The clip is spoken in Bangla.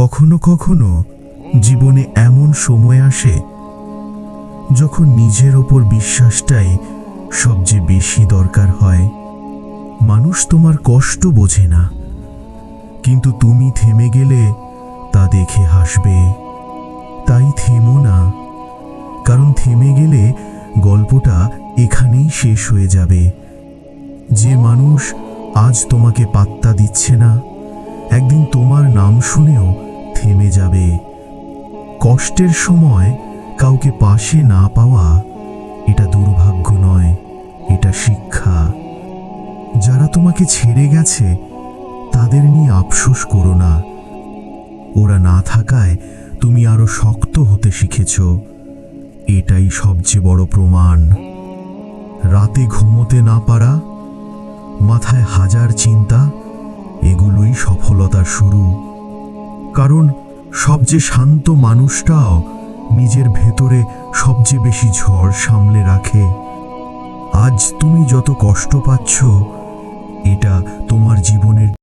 কখনো কখনো জীবনে এমন সময় আসে যখন নিজের ওপর বিশ্বাসটাই সবচেয়ে বেশি দরকার হয়। মানুষ তোমার কষ্ট বোঝে না, কিন্তু তুমি থেমে গেলে তা দেখে হাসবে। তাই থেমো না, কারণ থেমে গেলে গল্পটা এখানেই শেষ হয়ে যাবে। যে মানুষ আজ তোমাকে পাত্তা দিচ্ছে না, একদিন তোমার নাম শুনেও থেমে যাবে। কষ্টের সময় কাউকে পাশে না পাওয়া এটা দুর্ভাগ্য নয়, এটা শিক্ষা। যারা তোমাকে ছেড়ে গেছে, তাদের নিয়ে আফসোস করো না। ওরা না থাকায় তুমি আরও শক্ত হতে শিখেছ। এটাই সবচেয়ে বড় প্রমাণ। রাতে ঘুমোতে না পারা, মাথায় হাজার চিন্তা, এগুলোই সফলতার শুরু। কারণ সবচেয়ে শান্ত মানুষটাও নিজের ভেতরে সবচেয়ে বেশি ঝড় সামলে রাখে। আজ তুমি যত কষ্ট পাচ্ছ, এটা তোমার জীবনের